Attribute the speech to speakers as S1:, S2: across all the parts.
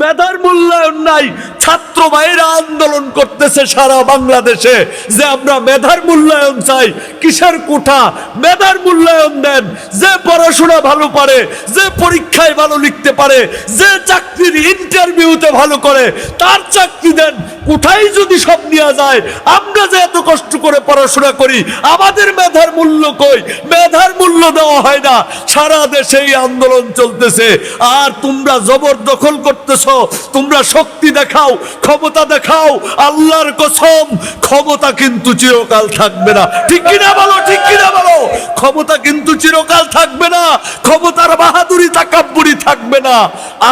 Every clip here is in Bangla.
S1: মেধার মূল্যায়ন নাই। ছাত্র ভাইরা আন্দোলন করতেছে সারা বাংলাদেশে। যে আমরা মেধার মূল্যায়ন চাই, কিসের কোঠা? মেধার মূল্যায়ন দেন। যে পড়াশোনা ভালো পারে, যে পরীক্ষায় ভালো লিখতে পারে, যে চাকরির ইন্টারভিউতে ভালো করে, তার চাকরি দেন। কোথায় যদি সব নেওয়া যায়, আমরা যে এত কষ্ট করে পড়াশোনা করি, আমাদের মেধার মূল্য কই? মেধার মূল্য দেওয়া হয় না। সারা দেশে এই আন্দোলন চলতেছে। আর তোমরা জবরদখল করতেছ তোমরা শক্তি দেখাও, ক্ষমতা দেখাও, আল্লাহর কসম, ক্ষমতা কিন্তু চিরকাল থাকবে না। ঠিক কিনা বলো, ঠিক কিনা বলো? ক্ষমতা কিন্তু চিরকাল থাকবে না, ক্ষমতার বাহাদুরি, তাকাব্বুরি থাকবে না।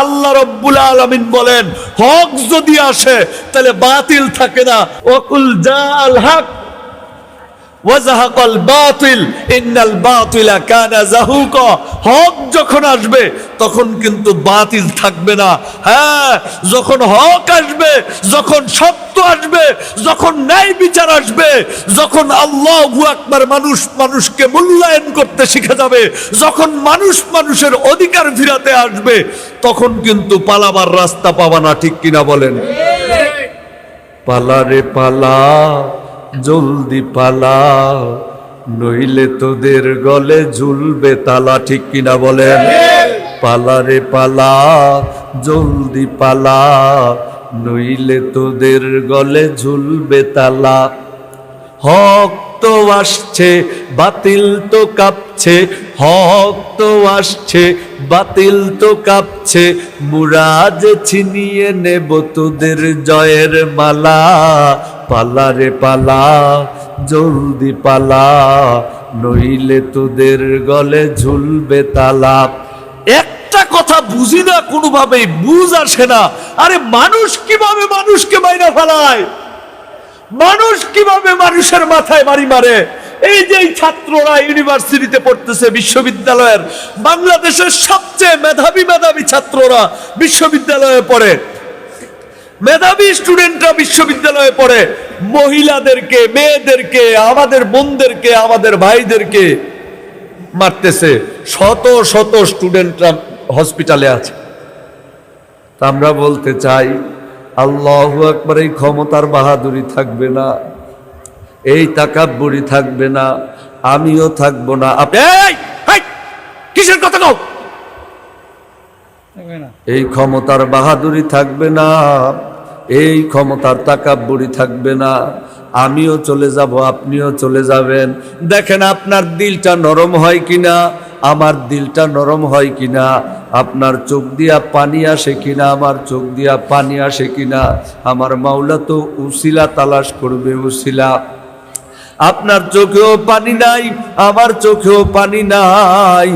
S1: আল্লাহ রব্বুল আলামিন বলেন, হক যদি আসে, তাহলে বাতিল থাকে না। ওকুল জাল হক ওয়াজাহাকাল বাতিল ইন্নাল বাতিলা কানা জাহুকা। হক যখন আসবে তখন কিন্তু বাতিল থাকবে না। হ্যাঁ যখন হক আসবে যখন সত্য আসবে যখন ন্যায় বিচার আসবে যখন আল্লাহু আকবার মানুষ মানুষকে মূল্যায়ন করতে শিখে যাবে যখন মানুষ মানুষের অধিকার ফিরাতে আসবে তখন কিন্তু পালাবার রাস্তা পাবা না ঠিক কিনা বলেন? পালারে পালা। জলদি পালা, নইলে তোদের গলে ঝুলবে তালা, ঠিক কিনা বলেন? পালারে পালা, জলদি পালা, নইলে তোদের গলে ঝুলবে তালা। হক তো আসছে, বাতিল তো কাঁপছে, হক তো আসছে, বাতিল তো কাঁপছে মুরাজ ছিনিয়ে নেব তোদের জয়ের মালা। পালা রে পালা, জলদি পালা, নইলে তোদের গলে ঝুলবে তালা। একটা কথা বুঝি না কোনোভাবেই, বুঝ আসে না। আরে মানুষ কীভাবে মানুষকে মাইনা ফেলায়? মানুষ কীভাবে মানুষের মাথায় বাড়ি মারে? এই যে ছাত্ররা ইউনিভার্সিটিতে পড়তেছে, বিশ্ববিদ্যালয়ের, বাংলাদেশের সবচেয়ে মেধাবী মেধাবী ছাত্ররা বিশ্ববিদ্যালয়ে পড়ে। মেধাবী স্টুডেন্টরা বিশ্ববিদ্যালয়ে পড়ে মহিলাদেরকে মেয়েদেরকে আমাদের বোনদেরকে আমাদের ভাইদেরকে মারতেছে। শত শত স্টুডেন্টরা হসপিটালে আছে। আমরা বলতে চাই আল্লাহ একবার এই ক্ষমতার বাহাদুরি থাকবে না এই তাকাব্বুরি থাকবে না আমিও থাকব না। কিসের কথা কও? এই ক্ষমতার বাহাদুরি থাকবে না। এই ক্ষমতার তাকাব্বুরি থাকবে না। আমিও চলে যাব, আপনিও চলে যাবেন। দেখেন আপনার দিলটা নরম হয় কিনা, আমার দিলটা নরম হয় কিনা, আপনার চোখ দিয়া পানি আসে কিনা, আমার চোখ দিয়া পানি আসে কিনা, আমার মাওলা তো উসিলা তালাশ করবে, উসিলা। আপনার চোখেও পানি নাই, আমার চোখেও পানি নাই।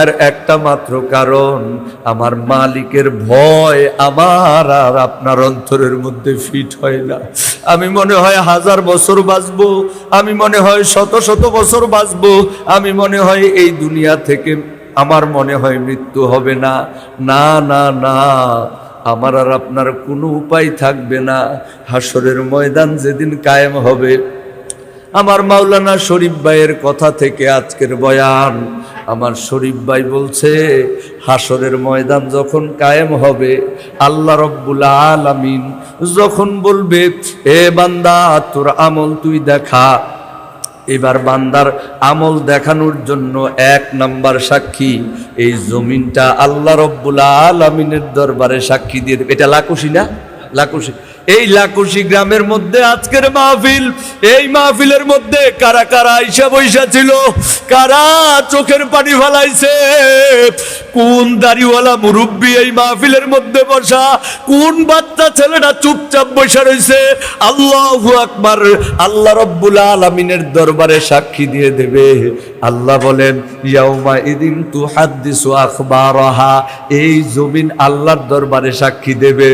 S1: এর একটা মাত্র কারণ, আমার মালিকের ভয় আমার আর আপনার অন্তরের মধ্যে ফিট হয় না। আমি মনে হয় হাজার বছর বাঁচবো, আমি মনে হয় শত শত বছর বাঁচবো, আমি মনে হয় এই দুনিয়া থেকে আমার মনে হয় মৃত্যু হবে না। না না না, আমার আর আপনার কোনো উপায় থাকবে না। হাসরের ময়দান যেদিন কায়েম হবে আমার মাওলানা শরীফ ভাইয়ের কথা থেকে আজকের বয়ান। আমার শরীফ ভাই বলছে হাসরের ময়দান যখন কায়েম হবে, আল্লাহ রব্বুল আলামিন যখন বলবে, এ বান্দা, তোর আমল তুই দেখা। এবার বান্দার আমল দেখানোর জন্য এক নাম্বার সাক্ষী, এই জমিনটা আল্লাহ রব্বুল আলমিনের দরবারে সাক্ষী দিয়ে দেবে। এটা লাকুশি না? লাকুশি। এই লাকুশি গ্রামের মধ্যে আজকের মাহফিল। এই মাহফিলের মধ্যে কারা কারা আইসা বৈশা ছিল? কারা চোখের পানি ফেলাইছে? কোন দাড়িওয়ালা মুরব্বী এই মাহফিলের মধ্যে বসা? কোন বাচ্চা ছেলেটা চুপচাপ বসে রয়েছে আল্লাহ আকবার, আল্লাহ রব্বুল আলমিনের দরবারে সাক্ষী দিয়ে দেবে। আল্লাহ বলেন, ইয়াউমা ইদিন তু হাদ্দিসু আখবারহা। এই জমিন আল্লাহর দরবারে সাক্ষী দেবে।